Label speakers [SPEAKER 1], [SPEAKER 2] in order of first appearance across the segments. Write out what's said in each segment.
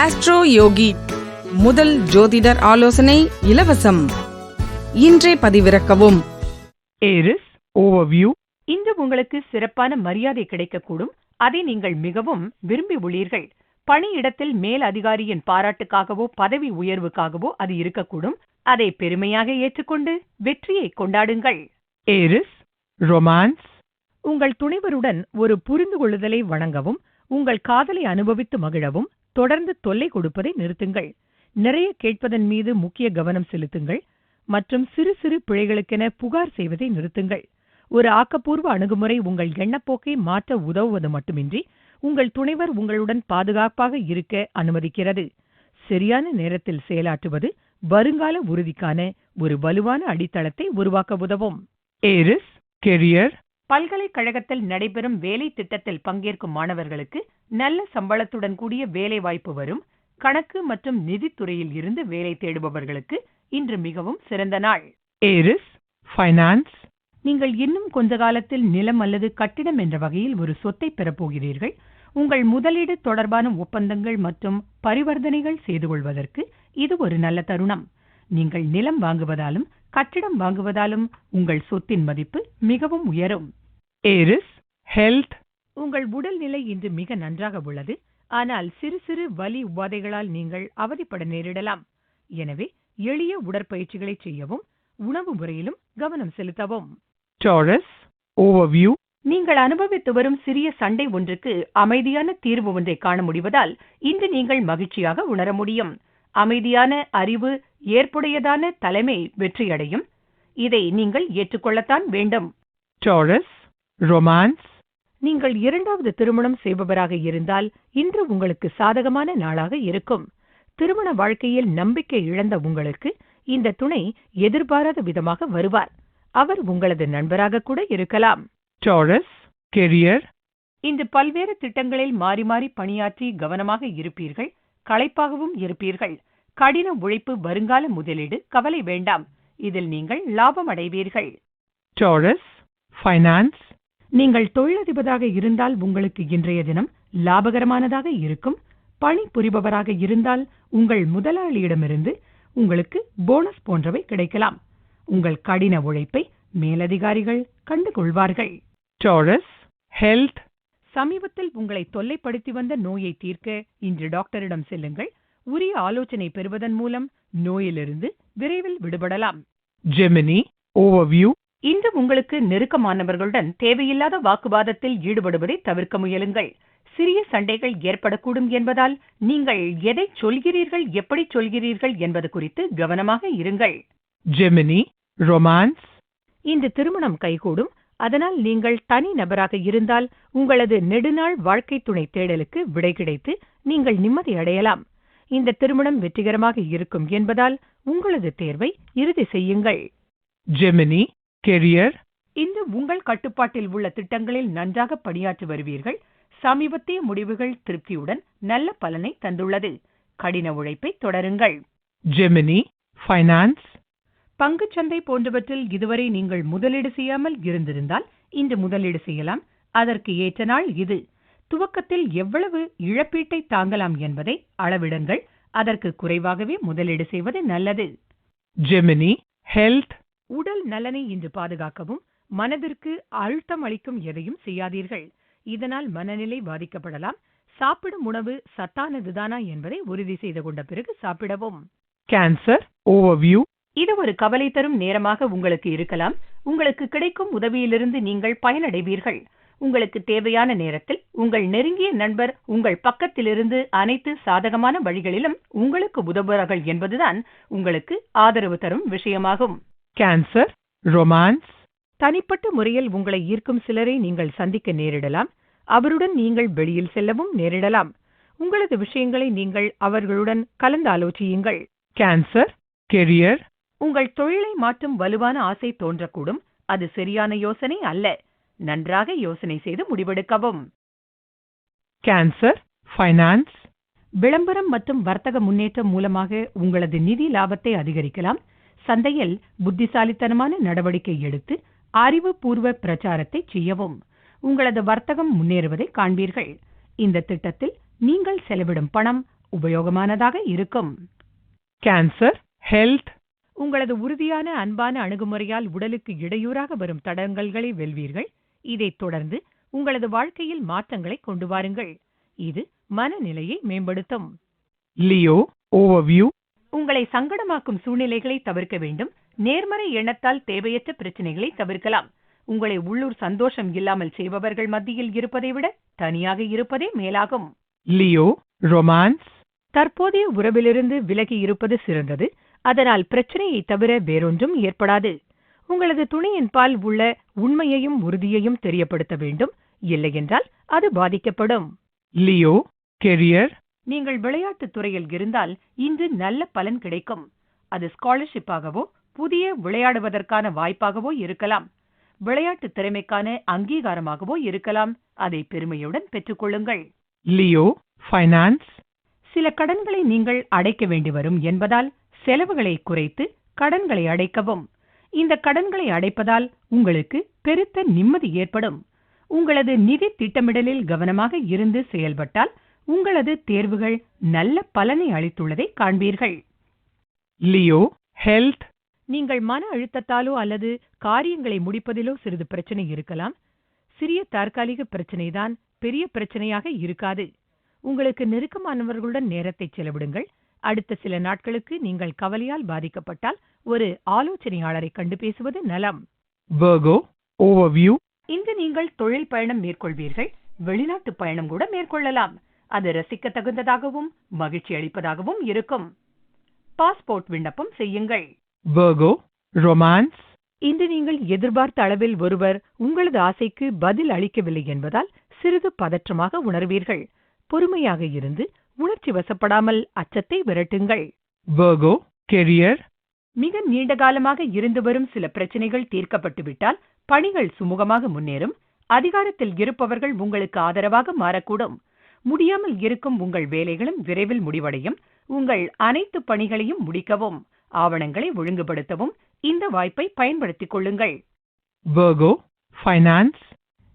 [SPEAKER 1] Astro யோகி முதல் ஜோதிடர் ஆலோசனை இலவசம். இன்றே பதிவிறக்கவும்.
[SPEAKER 2] ஏரிஸ் ஓவர்வியூ
[SPEAKER 3] இன்று உங்களுக்கு சிறப்பான மரியாதை கிடைக்கக்கூடும். அதை நீங்கள் மிகவும் விரும்பி உள்ளீர்கள். பணியிடத்தில் மேல் அதிகாரியின் பாராட்டுக்காகவோ பதவி உயர்வுக்காகவோ அது இருக்கக்கூடும். அதை பெருமையாக ஏற்றுக்கொண்டு வெற்றியை கொண்டாடுங்கள்.
[SPEAKER 2] ஏரிஸ் ரொமான்ஸ்
[SPEAKER 3] உங்கள் துணைவருடன் ஒரு புரிந்து கொள்ளுதலை வழங்கவும் உங்கள் காதலை அனுபவித்து மகிழவும் தொடர்ந்து தொல்லை கொடுப்பதை நிறுத்துங்கள். நிறைய கேட்பதன் மீது முக்கிய கவனம் செலுத்துங்கள். மற்றும் சிறு சிறு பிழைகளுக்கென புகார் செய்வதை நிறுத்துங்கள். ஒரு ஆக்கப்பூர்வ அணுகுமுறை உங்கள் எண்ணப்போக்கை மாற்ற உதவுவது மட்டுமின்றி உங்கள் துணைவர் உங்களுடன் பாதுகாப்பாக இருக்க அனுமதிக்கிறது. சரியான நேரத்தில் செயலாற்றுவது வருங்கால உறுதிக்கான ஒரு வலுவான அடித்தளத்தை உருவாக்க உதவும்.
[SPEAKER 2] ஏரிஸ் கெரியர்
[SPEAKER 3] பல்கலைக்கழகத்தில் நடைபெறும் வேலை திட்டத்தில் பங்கேற்கும் மாணவர்களுக்கு நல்ல சம்பளத்துடன் கூடிய வேலை வாய்ப்பு வரும். கணக்கு மற்றும் நிதித்துறையில் இருந்து வேலை தேடுபவர்களுக்கு இன்று மிகவும் சிறந்த நாள்.
[SPEAKER 2] ஏரிஸ் ஃபைனான்ஸ்
[SPEAKER 3] நீங்கள் இன்னும் கொஞ்ச காலத்தில் நிலம் அல்லது கட்டிடம் என்ற வகையில் ஒரு சொத்தை பெறப்போகிறீர்கள் உங்கள் முதலீடு தொடர்பான ஒப்பந்தங்கள் மற்றும் பரிவர்த்தனைகள் செய்து கொள்வதற்கு இது ஒரு நல்ல தருணம். நீங்கள் நிலம் வாங்குவதாலும் கட்டிடம் வாங்குவதாலும் உங்கள் சொத்தின் மதிப்பு மிகவும் உயரும்.
[SPEAKER 2] ஏரிஸ் ஹெல்த்
[SPEAKER 3] உங்கள் உடல்நிலை இன்று மிக நன்றாக உள்ளது. ஆனால் சிறு சிறு வலி உபாதைகளால் நீங்கள் அவதிப்பட நேரிடலாம். எனவே எளிய உடற்பயிற்சிகளை செய்யவும் உணவு முறையிலும் கவனம் செலுத்தவும்.
[SPEAKER 2] டாரஸ் ஓவர்வியூ
[SPEAKER 3] நீங்கள் அனுபவித்து வரும் சிறிய சண்டை ஒன்றுக்கு அமைதியான தீர்வு ஒன்றை காண முடிவதால் இன்று நீங்கள் மகிழ்ச்சியாக உணர முடியும். அமைதியான அறிவு ஏற்புடையதான தலைமை வெற்றியடையும். இதை நீங்கள் ஏற்றுக்கொள்ளத்தான் வேண்டும்.
[SPEAKER 2] Taurus romance.
[SPEAKER 3] நீங்கள் இரண்டாவது திருமணம் செய்பவராக இருந்தால் இன்று உங்களுக்கு சாதகமான நாளாக இருக்கும். திருமண வாழ்க்கையில் நம்பிக்கை இழந்த உங்களுக்கு இந்த துணை எதிர்பாராத விதமாக வருவார். அவர் உங்களது நண்பராக கூட இருக்கலாம்.
[SPEAKER 2] டாரஸ் கெரியர்
[SPEAKER 3] இன்று பல்வேறு திட்டங்களில் மாறி மாறி பணியாற்றி கவனமாக இருப்பீர்கள் களைப்பாகவும் இருப்பீர்கள். கடின உழைப்பு வருங்கால முதலீடு கவலை வேண்டாம். இதில் நீங்கள் லாபம் அடைவீர்கள்.
[SPEAKER 2] டாரஸ் ஃபைனான்ஸ்
[SPEAKER 3] நீங்கள் தொழிலதிபராக இருந்தால் உங்களுக்கு இன்றைய தினம் லாபகரமானதாக இருக்கும். பணி புரிபவராக இருந்தால் உங்கள் முதலாளியிடமிருந்து உங்களுக்கு போனஸ் போன்றவை கிடைக்கலாம். உங்கள் கடின உழைப்பை மேலதிகாரிகள் கண்டுகொள்வார்கள்.
[SPEAKER 2] டாரஸ் ஹெல்த்
[SPEAKER 3] சமீபத்தில் உங்களை தொல்லைப்படுத்தி வந்த நோயை தீர்க்க இன்று டாக்டரிடம் செல்லுங்கள். உரிய ஆலோசனை பெறுவதன் மூலம் நோயிலிருந்து விரைவில் விடுபடலாம்.
[SPEAKER 2] ஜெமினி ஓவர்வியூ
[SPEAKER 3] இன்று உங்களுக்கு நெருக்கமானவர்களுடன் தேவையில்லாத வாக்குவாதத்தில் ஈடுபடுவதை தவிர்க்க முயலுங்கள். சிறிய சண்டைகள் ஏற்படக்கூடும் என்பதால் நீங்கள் எதை சொல்கிறீர்கள் எப்படி சொல்கிறீர்கள் என்பது குறித்து கவனமாக இருங்கள்.
[SPEAKER 2] ஜெமினி ரொமான்ஸ்
[SPEAKER 3] இந்த திருமணம் கைகூடும். அதனால் நீங்கள் தனி நபராக இருந்தால் உங்களது நெடுநாள் வாழ்க்கை துணை தேடலுக்கு விடை கிடைத்து நீங்கள் நிம்மதி அடையலாம். இந்த திருமணம் வெற்றிகரமாக இருக்கும் என்பதால் உங்களது தேர்வை இறுதி செய்யுங்கள்.
[SPEAKER 2] ஜெமினி கெரியர்
[SPEAKER 3] இன்று உங்கள் கட்டுப்பாட்டில் உள்ள திட்டங்களில் நன்றாக பணியாற்றி வருவீர்கள். சமீபத்திய முடிவுகள் திருப்தியுடன் நல்ல பலனை தந்துள்ளது. கடின உழைப்பை தொடருங்கள்.
[SPEAKER 2] ஜெமினி ஃபைனான்ஸ்
[SPEAKER 3] பங்குச்சந்தை போன்றவற்றில் இதுவரை நீங்கள் முதலீடு செய்யாமல் இருந்திருந்தால் இன்று முதலீடு செய்யலாம். அதற்கு ஏற்ற நாள் இது. துவக்கத்தில் எவ்வளவு இழப்பீட்டை தாங்கலாம் என்பதை அளவிடுங்கள். அதற்கு குறைவாகவே முதலீடு செய்வது நல்லது.
[SPEAKER 2] ஜெமினி ஹெல்த்
[SPEAKER 3] உடல் நலனை இன்று பாதுகாக்கவும் மனதிற்கு அழுத்தம் அளிக்கும் எதையும் செய்யாதீர்கள். இதனால் மனநிலை பாதிக்கப்படலாம். சாப்பிடும் உணவு சத்தானதுதானா என்பதை உறுதி செய்து கொண்ட பிறகு சாப்பிடவும்.
[SPEAKER 2] கேன்சர் ஓவர்வியூ
[SPEAKER 3] இது ஒரு கவலை தரும் நேரமாக உங்களுக்கு இருக்கலாம். உங்களுக்கு கிடைக்கும் உதவியிலிருந்து நீங்கள் பயனடைவீர்கள். உங்களுக்கு தேவையான நேரத்தில் உங்கள் நெருங்கிய நண்பர் உங்கள் பக்கத்திலிருந்து அனைத்து சாதகமான வழிகளிலும் உங்களுக்கு உதவுவார்கள் என்பதுதான் உங்களுக்கு ஆதரவு தரும் விஷயமாகும்.
[SPEAKER 2] கேன்சர் ரொமான்ஸ்
[SPEAKER 3] தனிப்பட்ட முறையில் உங்களை ஈர்க்கும் சிலரை நீங்கள் சந்திக்க நேரிடலாம். அவருடன் நீங்கள் வெளியில் செல்லவும் நேரிடலாம். உங்களது விஷயங்களை நீங்கள் அவர்களுடன் கலந்தாலோசியுங்கள்
[SPEAKER 2] கேன்சர் கெரியர்
[SPEAKER 3] உங்கள் தொழிலை மாற்றும் வலுவான ஆசை தோன்றக்கூடும். அது சரியான யோசனை அல்ல. நன்றாக யோசனை செய்து முடிவெடுக்கவும்.
[SPEAKER 2] கேன்சர் ஃபைனான்ஸ்
[SPEAKER 3] விளம்பரம் மற்றும் வர்த்தக முன்னேற்றம் மூலமாக உங்களது நிதி லாபத்தை அதிகரிக்கலாம். சந்தையில் புத்திசாலித்தனமான நடவடிக்கை எடுத்து அறிவுபூர்வ பிரச்சாரத்தை செய்யவும். உங்களது வர்த்தகம் முன்னேறுவதை காண்பீர்கள். இந்த திட்டத்தில் நீங்கள் செலவிடும் பணம் உபயோகமானதாக இருக்கும்.
[SPEAKER 2] Cancer, health,
[SPEAKER 3] உங்களது உறுதியான அன்பான அணுகுமுறையால் உடலுக்கு இடையூறாக வரும் தடங்கல்களை வெல்வீர்கள். இதைத் தொடர்ந்து உங்களது வாழ்க்கையில் மாற்றங்களை கொண்டு வாருங்கள். இது மனநிலையை மேம்படுத்தும்.
[SPEAKER 2] Leo, overview,
[SPEAKER 3] உங்களை சங்கடமாக்கும் சூழ்நிலைகளை தவிர்க்க வேண்டும். நேர்மறை எண்ணத்தால் தேவையற்ற பிரச்சனைகளை தவிர்க்கலாம். உங்களை உள்ளூர் சந்தோஷம் இல்லாமல் செய்பவர்கள் மத்தியில் இருப்பதை விட தனியாக இருப்பதே மேலாகும்.
[SPEAKER 2] Leo, romance,
[SPEAKER 3] தற்போதைய உறவிலிருந்து விலகி இருப்பது சிறந்தது. அதனால் பிரச்சனையை தவிர வேறொன்றும் ஏற்படாது. உங்களது துணையின் பால் உள்ள உண்மையையும் உறுதியையும் தெரியப்படுத்த வேண்டும். இல்லையென்றால் அது பாதிக்கப்படும்.
[SPEAKER 2] Leo, career,
[SPEAKER 3] நீங்கள் விளையாட்டுத் துறையில் இருந்தால் இன்று நல்ல பலன் கிடைக்கும். அது ஸ்காலர்ஷிப்பாகவோ புதிய விளையாடுவதற்கான வாய்ப்பாகவோ இருக்கலாம். விளையாட்டு திறமைக்கான அங்கீகாரமாகவோ இருக்கலாம். அதை பெருமையுடன் பெற்றுக்கொள்ளுங்கள்.
[SPEAKER 2] Leo, finance,
[SPEAKER 3] சில கடன்களை நீங்கள் அடைக்க வேண்டி வரும் என்பதால் செலவுகளை குறைத்து கடன்களை அடைக்கவும். இந்த கடன்களை அடைப்பதால் உங்களுக்கு பெருத்த நிம்மதி ஏற்படும். உங்களது நிதி திட்டமிடலில் கவனமாக இருந்து செயல்பட்டால் உங்களது தேர்வுகள் நல்ல பலனை அளித்துள்ளதை காண்பீர்கள்.
[SPEAKER 2] Leo, health,
[SPEAKER 3] நீங்கள் மன அழுத்தத்தாலோ அல்லது காரியங்களை முடிப்பதிலோ சிறிது பிரச்சனை இருக்கலாம். சிறிய தற்காலிக பிரச்சனைதான் பெரிய பிரச்சனையாக இருக்காது. உங்களுக்கு நெருக்கமானவர்களுடன் நேரத்தை செலவிடுங்கள். அடுத்த சில நாட்களுக்கு நீங்கள் கவலையால் பாதிக்கப்பட்டால் ஒரு ஆலோசனையாளரை கண்டு பேசுவது நலம் இன்று நீங்கள் தொழில் பயணம் மேற்கொள்வீர்கள். வெளிநாட்டு பயணம் கூட மேற்கொள்ளலாம். அது ரசிக்க தகுந்ததாகவும் மகிழ்ச்சி அளிப்பதாகவும் இருக்கும். பாஸ்போர்ட் விண்ணப்பம் செய்யுங்கள்.
[SPEAKER 2] Virgo, romance,
[SPEAKER 3] இன்று நீங்கள் எதிர்பார்த்த அளவில் ஒருவர் உங்களது ஆசைக்கு பதில் அளிக்கவில்லை என்பதால் சிறிது பதற்றமாக உணர்வீர்கள். பொறுமையாக இருந்து உணர்ச்சி வசப்படாமல் அச்சத்தை விரட்டுங்கள்.
[SPEAKER 2] Virgo, career,
[SPEAKER 3] மிக நீண்ட காலமாக இருந்து வரும் சில பிரச்சனைகள் தீர்க்கப்பட்டு விட்டால் பணிகள் சுமூகமாக முன்னேறும். அதிகாரத்தில் இருப்பவர்கள் உங்களுக்கு ஆதரவாக மாறக்கூடும். முடியாமல் இருக்கும் உங்கள் வேலைகளும் விரைவில் முடிவடையும். உங்கள் அனைத்து பணிகளையும் முடிக்கவும் ஆவணங்களை ஒழுங்குபடுத்தவும் இந்த வாய்ப்பை பயன்படுத்திக் கொள்ளுங்கள்.
[SPEAKER 2] Virgo, finance,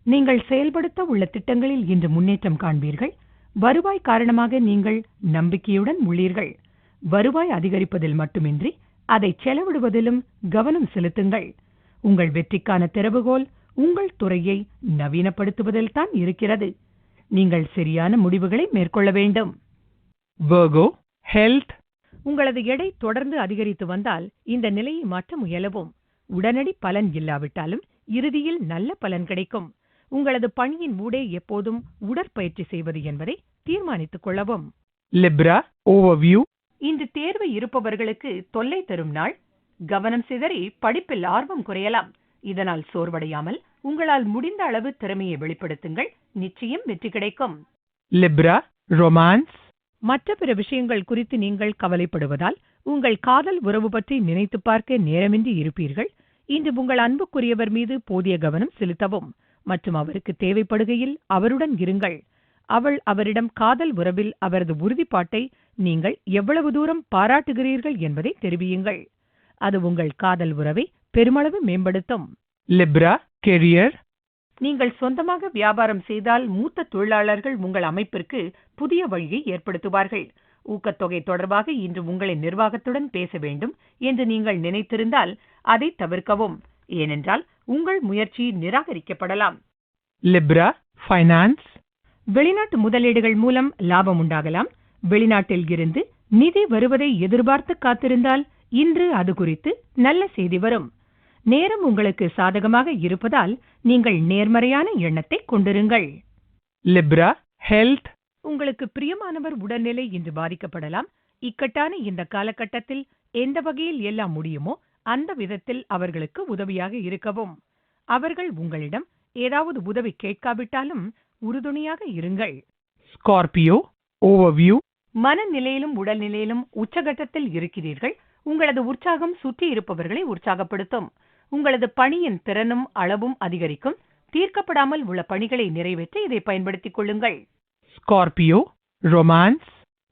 [SPEAKER 3] நீங்கள் செயல்படுத்த உள்ள திட்டங்களில் இன்று முன்னேற்றம் காண்பீர்கள். வருவாய் காரணமாக நீங்கள் நம்பிக்கையுடன் உள்ளீர்கள். வருவாய் அதிகரிப்பதில் மட்டுமின்றி அதை செலவிடுவதிலும் கவனம் செலுத்துங்கள். உங்கள் வெற்றிக்கான திறவுகோல் உங்கள் துறையை நவீனப்படுத்துவதில்தான் இருக்கிறது. நீங்கள் சரியான முடிவுகளை மேற்கொள்ள வேண்டும்.
[SPEAKER 2] Virgo, health,
[SPEAKER 3] உங்களது எடை தொடர்ந்து அதிகரித்து வந்தால் இந்த நிலையை மாற்ற முயலவும். உடனடி பலன் இல்லாவிட்டாலும் இறுதியில் நல்ல பலன் கிடைக்கும். உங்களது பணியின் ஊடே எப்போதும் உடற்பயிற்சி செய்வது என்பதை தீர்மானித்துக் கொள்ளவும்.
[SPEAKER 2] Libra, overview,
[SPEAKER 3] இன்று தேர்வு இருப்பவர்களுக்கு தொல்லை தரும் நாள். கவனம் சிதறி படிப்பில் ஆர்வம் குறையலாம். இதனால் சோர்வடையாமல் உங்களால் முடிந்த அளவு திறமையை வெளிப்படுத்துங்கள். நிச்சயம் வெற்றி கிடைக்கும்.
[SPEAKER 2] Libra, romance,
[SPEAKER 3] மற்ற பிற விஷயங்கள் குறித்து நீங்கள் கவலைப்படுவதால் உங்கள் காதல் உறவு பற்றி நினைத்து பார்க்க நேரமின்றி இருப்பீர்கள். இன்று உங்கள் அன்புக்குரியவர் மீது போதிய கவனம் செலுத்தவும். மற்றும் அவருக்கு தேவைப்படுகையில் அவருடன் இருங்கள். அவள் அவரிடம் காதல் உறவில் அவரது உறுதிப்பாட்டை நீங்கள் எவ்வளவு தூரம் பாராட்டுகிறீர்கள் என்பதை தெரிவியுங்கள். அது உங்கள் காதல் உறவை பெருமளவு மேம்படுத்தும்.
[SPEAKER 2] Libra, career,
[SPEAKER 3] நீங்கள் சொந்தமாக வியாபாரம் செய்தால் மூத்த தொழிலாளர்கள் உங்கள் அமைப்பிற்கு புதிய வழியை ஏற்படுத்துவார்கள். ஊக்கத்தொகை தொடர்பாக இன்று உங்களின் நிர்வாகத்துடன் பேச வேண்டும் என்று நீங்கள் நினைத்திருந்தால் அதை தவிர்க்கவும். ஏனென்றால் உங்கள் முயற்சி நிராகரிக்கப்படலாம்.
[SPEAKER 2] Libra, finance,
[SPEAKER 3] வெளிநாட்டு முதலீடுகள் மூலம் லாபம் உண்டாகலாம். வெளிநாட்டில் இருந்து நிதி வருவதை எதிர்பார்த்து காத்திருந்தால் இன்று அது குறித்து நல்ல செய்தி வரும். நேரம் உங்களுக்கு சாதகமாக இருப்பதால் நீங்கள் நேர்மறையான எண்ணத்தை கொண்டிருங்கள்.
[SPEAKER 2] Libra, health,
[SPEAKER 3] உங்களுக்கு பிரியமானவர் உடல்நிலை இன்று பாதிக்கப்படலாம். இக்கட்டான இந்த காலகட்டத்தில் எந்த வகையில் எல்லாம் முடியுமோ அந்த விதத்தில் அவர்களுக்கு உதவியாக இருக்கவும். அவர்கள் உங்களிடம் ஏதாவது உதவி கேட்காவிட்டாலும் உறுதுணையாக இருங்கள்.
[SPEAKER 2] Scorpio, overview,
[SPEAKER 3] மனநிலையிலும் உடல்நிலையிலும் உச்சகட்டத்தில் இருக்கிறீர்கள். உங்களது உற்சாகம் சுற்றி இருப்பவர்களை உற்சாகப்படுத்தும். உங்களது பணியின் திறனும் அளவும் அதிகரிக்கும். தீர்க்கப்படாமல் உள்ள பணிகளை நிறைவேற்ற இதை பயன்படுத்திக் கொள்ளுங்கள்.
[SPEAKER 2] Scorpio, romance,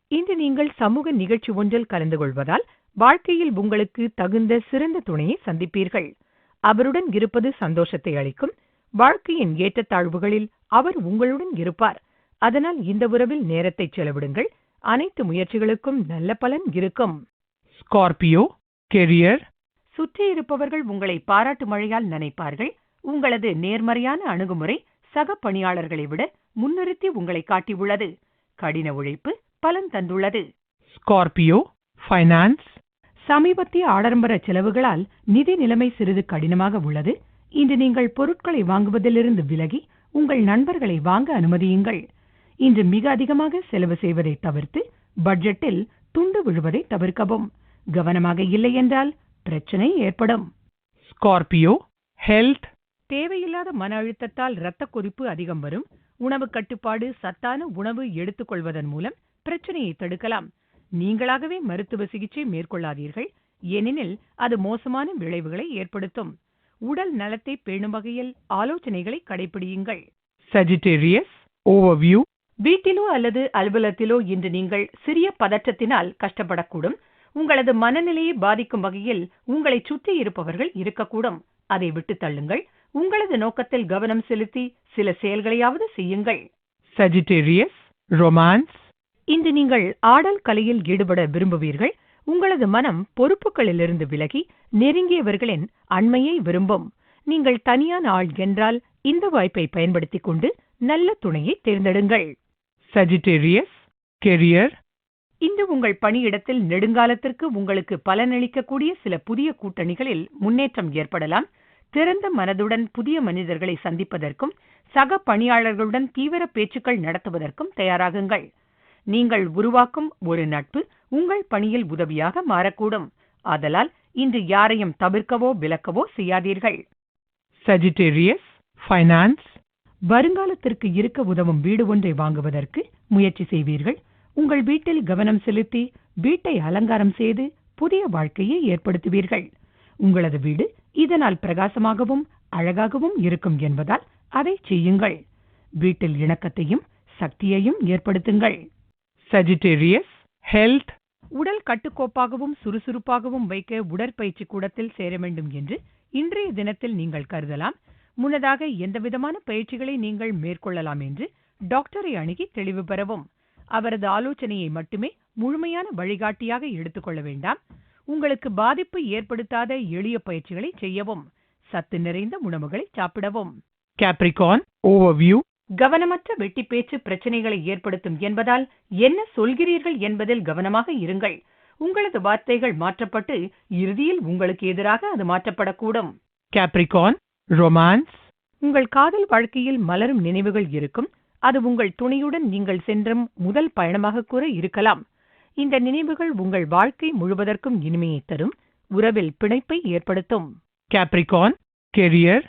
[SPEAKER 3] இன்று நீங்கள் சமூக நிகழ்ச்சி ஒன்றில் கலந்து கொள்வதால் வாழ்க்கையில் உங்களுக்கு தகுந்த சிறந்த துணையை சந்திப்பீர்கள். அவருடன் இருப்பது சந்தோஷத்தை அளிக்கும். வாழ்க்கையின் ஏற்றத்தாழ்வுகளில் அவர் உங்களுடன் இருப்பார். அதனால் இந்த உறவில் நேரத்தை செலவிடுங்கள். அனைத்து முயற்சிகளுக்கும் நல்ல பலன் இருக்கும்.
[SPEAKER 2] Scorpio, career,
[SPEAKER 3] சுற்றி இருப்பவர்கள் உங்களை பாராட்டு மழையால் நினைப்பார்கள். உங்களது நேர்மறையான அணுகுமுறை சக பணியாளர்களை விட முன்னிறுத்தி உங்களை காட்டியுள்ளது. கடின உழைப்பு பலன் தந்துள்ளது.
[SPEAKER 2] Scorpio, finance,
[SPEAKER 3] சமீபத்திய ஆடம்பர செலவுகளால் நிதி நிலைமை சிறிது கடினமாக உள்ளது. இன்று நீங்கள் பொருட்களை வாங்குவதிலிருந்து விலகி உங்கள் நண்பர்களை வாங்க அனுமதியுங்கள். இன்று மிக அதிகமாக செலவு செய்வதை தவிர்த்து பட்ஜெட்டில் துண்டு விழுவதை தவிர்க்கவும். கவனமாக இல்லை என்றால் பிரச்சனை ஏற்படும்.
[SPEAKER 2] Scorpio, health,
[SPEAKER 3] தேவையில்லாத மன அழுத்தத்தால் இரத்த கொதிப்பு அதிகம் வரும். உணவு கட்டுப்பாடு சத்தான உணவு எடுத்துக்கொள்வதன் மூலம் பிரச்சனையை தடுக்கலாம். நீங்களாகவே மருத்துவ சிகிச்சை மேற்கொள்ளாதீர்கள். ஏனெனில் அது மோசமான விளைவுகளை ஏற்படுத்தும். உடல் நலத்தை பேணும் வகையில் ஆலோசனைகளை கடைபிடியுங்கள்
[SPEAKER 2] Sagittarius, overview,
[SPEAKER 3] வீட்டிலோ அல்லது அலுவலகத்திலோ இன்று நீங்கள் சிறிய பதற்றத்தினால் கஷ்டப்படக்கூடும். உங்களது மனநிலையை பாதிக்கும் வகையில் உங்களை சுற்றி இருப்பவர்கள் இருக்கக்கூடும். அதை விட்டுத் தள்ளுங்கள். உங்களது நோக்கத்தில் கவனம் செலுத்தி சில செயல்களையாவது செய்யுங்கள்.
[SPEAKER 2] Sagittarius, romance,
[SPEAKER 3] இன்று நீங்கள் ஆடல் கலையில் ஈடுபட விரும்புவீர்கள். உங்களது மனம் பொறுப்புகளிலிருந்து விலகி நெருங்கியவர்களின் அண்மையை விரும்பும். நீங்கள் தனியான ஆள் என்றால் இந்த வாய்ப்பை பயன்படுத்திக் கொண்டு நல்ல துணையை தேர்ந்தெடுங்கள்.
[SPEAKER 2] Sagittarius, career,
[SPEAKER 3] இன்று உங்கள் பணியிடத்தில் நெடுங்காலத்திற்கு உங்களுக்கு பலனளிக்கக்கூடிய சில புதிய கூட்டணிகளில் முன்னேற்றம் ஏற்படலாம். திறந்த மனதுடன் புதிய மனிதர்களை சந்திப்பதற்கும் சக பணியாளர்களுடன் தீவிர பேச்சுக்கள் நடத்துவதற்கும் தயாராகுங்கள். நீங்கள் உருவாக்கும் ஒரு நட்பு உங்கள் பணியில் உதவியாக மாறக்கூடும். ஆதலால் இன்று யாரையும் தவிர்க்கவோ விலக்கவோ செய்யாதீர்கள்.
[SPEAKER 2] சஜிடேரியஸ் ஃபைனான்ஸ்
[SPEAKER 3] வருங்காலத்திற்கு இருக்க உதவும் வீடு ஒன்றை வாங்குவதற்கு முயற்சி செய்வீர்கள். உங்கள் வீட்டில் கவனம் செலுத்தி வீட்டை அலங்காரம் செய்து புதிய வாழ்க்கையை ஏற்படுத்துவீர்கள். உங்களது வீடு இதனால் பிரகாசமாகவும் அழகாகவும் இருக்கும் என்பதால் அதை செய்யுங்கள். வீட்டில் இணக்கத்தையும் சக்தியையும் ஏற்படுத்துங்கள்.
[SPEAKER 2] Sagittarius, health,
[SPEAKER 3] உடல் கட்டுக்கோப்பாகவும் சுறுசுறுப்பாகவும் வைக்க உடற்பயிற்சி கூடத்தில் சேர வேண்டும் என்று இன்றைய தினத்தில் நீங்கள் கருதலாம். முன்னதாக எந்தவிதமான பயிற்சிகளை நீங்கள் மேற்கொள்ளலாம் என்று டாக்டரை அணுகி தெளிவு பெறவும். அவரது ஆலோசனையை மட்டுமே முழுமையான வழிகாட்டியாக எடுத்துக்கொள்ள வேண்டாம். உங்களுக்கு பாதிப்பு ஏற்படுத்தாத எளிய பயிற்சிகளை செய்யவும் சத்து நிறைந்த உணவுகளை சாப்பிடவும்.
[SPEAKER 2] Capricorn, overview,
[SPEAKER 3] கவனமற்ற வெட்டி பேச்சு பிரச்சனைகளை ஏற்படுத்தும் என்பதால் என்ன சொல்கிறீர்கள் என்பதில் கவனமாக இருங்கள். உங்களது வார்த்தைகள் மாற்றப்பட்டு இறுதியில் உங்களுக்கு எதிராக அது மாற்றப்படக்கூடும்.
[SPEAKER 2] Capricorn, romance,
[SPEAKER 3] உங்கள் காதல் வாழ்க்கையில் மலரும் நினைவுகள் இருக்கும். அது உங்கள் துணையுடன் நீங்கள் சென்றும் முதல் பயணமாக கூட இருக்கலாம். இந்த நினைவுகள் உங்கள் வாழ்க்கை முழுவதற்கும் இனிமையை தரும் உறவில் பிணைப்பை ஏற்படுத்தும்.
[SPEAKER 2] Capricorn, career,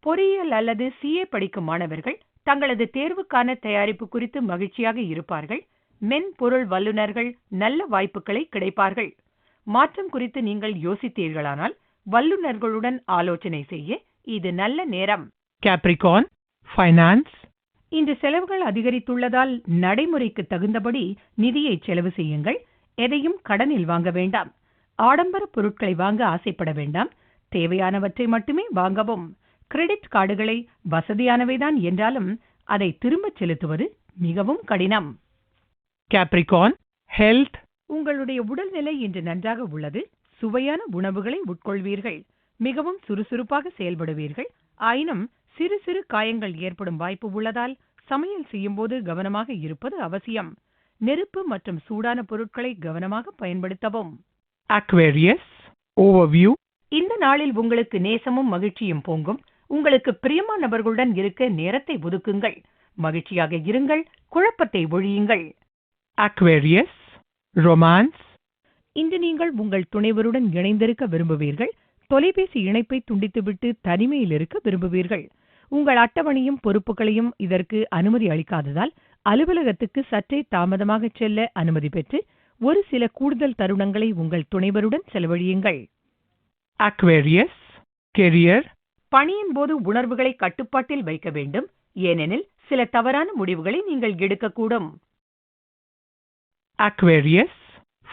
[SPEAKER 3] பொறியியல் அல்லது சிஏ படிக்கும் மாணவர்கள் தங்களது தேர்வுக்கான தயாரிப்பு குறித்து மகிழ்ச்சியாக இருப்பார்கள். மென்பொருள் வல்லுநர்கள் நல்ல வாய்ப்புகளை கிடைப்பார்கள். மாற்றம் குறித்து நீங்கள் யோசித்தீர்களானால் வல்லுநர்களுடன் ஆலோசனை செய்ய இது நல்ல நேரம்.
[SPEAKER 2] Capricorn, finance,
[SPEAKER 3] இன்று செலவுகள் அதிகரித்துள்ளதால் நடைமுறைக்கு தகுந்தபடி நிதியை செலவு செய்யுங்கள். எதையும் கடனில் வாங்க வேண்டாம். ஆடம்பர பொருட்களை வாங்க ஆசைப்பட வேண்டாம். தேவையானவற்றை மட்டுமே வாங்கவும். கிரெடிட் கார்டுகளை வசதியானவைதான் என்றாலும் அதை திரும்பச் செலுத்துவது மிகவும் கடினம்.
[SPEAKER 2] Capricorn, health,
[SPEAKER 3] உங்களுடைய உடல்நிலை இன்று நன்றாக உள்ளது. சுவையான உணவுகளை உட்கொள்வீர்கள். மிகவும் சுறுசுறுப்பாக செயல்படுவீர்கள். ஆயினும் சிறு சிறு காயங்கள் ஏற்படும் வாய்ப்பு உள்ளதால் சமையல் செய்யும்போது கவனமாக இருப்பது அவசியம். நெருப்பு மற்றும் சூடான பொருட்களை கவனமாக பயன்படுத்தவும்.
[SPEAKER 2] Aquarius, overview,
[SPEAKER 3] இந்த நாளில் உங்களுக்கு நேசமும் மகிழ்ச்சியும் பொங்கும். உங்களுக்கு பிரியமானவர்களுடன் இருக்க நேரத்தை ஒதுக்குங்கள். மகிழ்ச்சியாக இருங்கள் குழப்பத்தை ஒழியுங்கள்.
[SPEAKER 2] Aquarius, romance,
[SPEAKER 3] இன்று நீங்கள் உங்கள் துணைவருடன் இணைந்திருக்க விரும்புவீர்கள். தொலைபேசி இணைப்பை துண்டித்துவிட்டு தனிமையில் இருக்க விரும்புவீர்கள். உங்கள் அட்டவணையும் பொறுப்புகளையும் இதற்கு அனுமதி அளிக்காததால் அலுவலகத்துக்கு சற்றே தாமதமாக செல்ல அனுமதி பெற்று ஒரு சில கூடுதல் தருணங்களை உங்கள் துணைவருடன் செலவழியுங்கள்.
[SPEAKER 2] Aquarius, career,
[SPEAKER 3] பணியின் போது உணர்வுகளை கட்டுப்பாட்டில் வைக்க வேண்டும். ஏனெனில் சில தவறான முடிவுகளை நீங்கள் எடுக்கக்கூடும்.
[SPEAKER 2] Aquarius,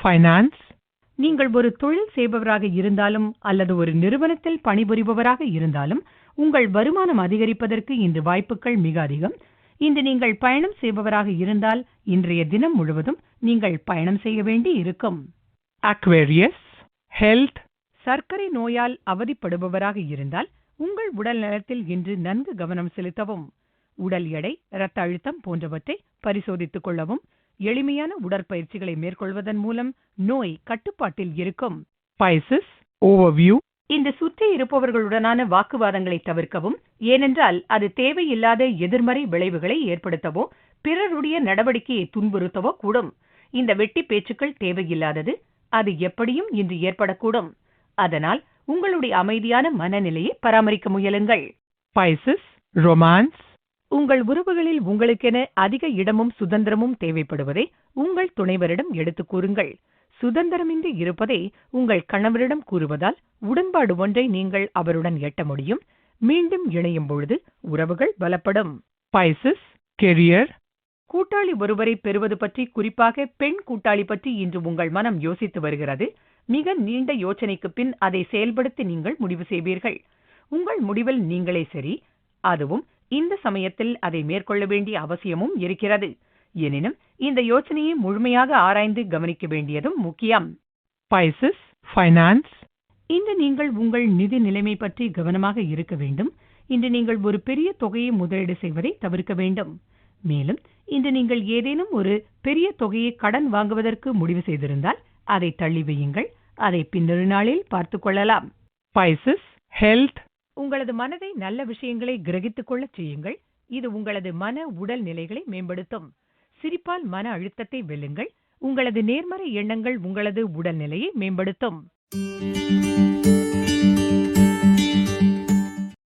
[SPEAKER 2] finance,
[SPEAKER 3] நீங்கள் ஒரு தொழில் செய்பவராக இருந்தாலும் அல்லது ஒரு நிறுவனத்தில் பணிபுரிபவராக இருந்தாலும் உங்கள் வருமானம் அதிகரிப்பதற்கு இன்று வாய்ப்புகள் மிக அதிகம். இன்று நீங்கள் பயணம் செய்பவராக இருந்தால் இன்றைய தினம் முழுவதும் நீங்கள் பயணம் செய்ய வேண்டி இருக்கும்.
[SPEAKER 2] Aquarius, health,
[SPEAKER 3] சர்க்கரை நோயால் அவதிப்படுபவராக இருந்தால் உங்கள் உடல் நலத்தில் இன்று நன்கு கவனம் செலுத்தவும். உடல் எடை இரத்த அழுத்தம் போன்றவற்றை பரிசோதித்துக் கொள்ளவும். எளிமையான உடற்பயிற்சிகளை மேற்கொள்வதன் மூலம் நோய் கட்டுப்பாட்டில் இருக்கும்.
[SPEAKER 2] Pisces, overview,
[SPEAKER 3] இந்த சுற்றி இருப்பவர்களுடனான வாக்குவாதங்களை தவிர்க்கவும் ஏனென்றால் அது தேவையில்லாத எதிர்மறை விளைவுகளை ஏற்படுத்தவோ பிறருடைய நடவடிக்கையை துன்புறுத்தவோ கூடும். இந்த வெட்டி பேச்சுக்கள் தேவையில்லாதது அது எப்படியும் இன்று ஏற்படக்கூடும். அதனால் உங்களுடைய அமைதியான மனநிலையை பராமரிக்க முயலுங்கள்.
[SPEAKER 2] Pisces, romance,
[SPEAKER 3] உங்கள் உறவுகளில் உங்களுக்கென அதிக இடமும் சுதந்திரமும் தேவைப்படுவதை உங்கள் துணைவரிடம் எடுத்துக் கூறுங்கள். சுதந்திரமின்றி இருப்பதை உங்கள் கணவரிடம் கூறுவதால் உடன்பாடு ஒன்றை நீங்கள் அவருடன் எட்ட முடியும். மீண்டும் இணையும் பொழுது உறவுகள் பலப்படும்.
[SPEAKER 2] Pisces, career,
[SPEAKER 3] கூட்டாளி ஒருவரை பெறுவது பற்றி குறிப்பாக பெண் கூட்டாளி பற்றி இன்று உங்கள் மனம் யோசித்து வருகிறது. மிக நீண்ட யோசனைக்கு பின் அதை செயல்படுத்தி நீங்கள் முடிவு செய்வீர்கள். உங்கள் முடிவில் நீங்களே சரி அதுவும் இந்த சமயத்தில் அதை மேற்கொள்ள வேண்டிய அவசியமும் இருக்கிறது. எனினும் இந்த யோசனையை முழுமையாக ஆராய்ந்து கவனிக்க வேண்டியதும் முக்கியம்.
[SPEAKER 2] Pisces, finance,
[SPEAKER 3] இன்று நீங்கள் உங்கள் நிதி நிலைமை பற்றி கவனமாக இருக்க வேண்டும். இன்று நீங்கள் ஒரு பெரிய தொகையை முதலீடு செய்வதை தவிர்க்க வேண்டும். மேலும் இன்று நீங்கள் ஏதேனும் ஒரு பெரிய தொகையை கடன் வாங்குவதற்கு முடிவு செய்திருந்தால் அதை தள்ளி வையுங்கள். அதை பின்னொரு நாளில் பார்த்துக் கொள்ளலாம்.
[SPEAKER 2] Pisces, health,
[SPEAKER 3] உங்களது மனதை நல்ல விஷயங்களை கிரகித்துக் கொள்ளச் செய்யுங்கள். இது உங்களது மன உடல் நிலைகளை மேம்படுத்தும். சிரிப்பால் மன அழுத்தத்தை வெல்லுங்கள். உங்களது நேர்மறை எண்ணங்கள் உங்களது உடல்நிலையை மேம்படுத்தும்.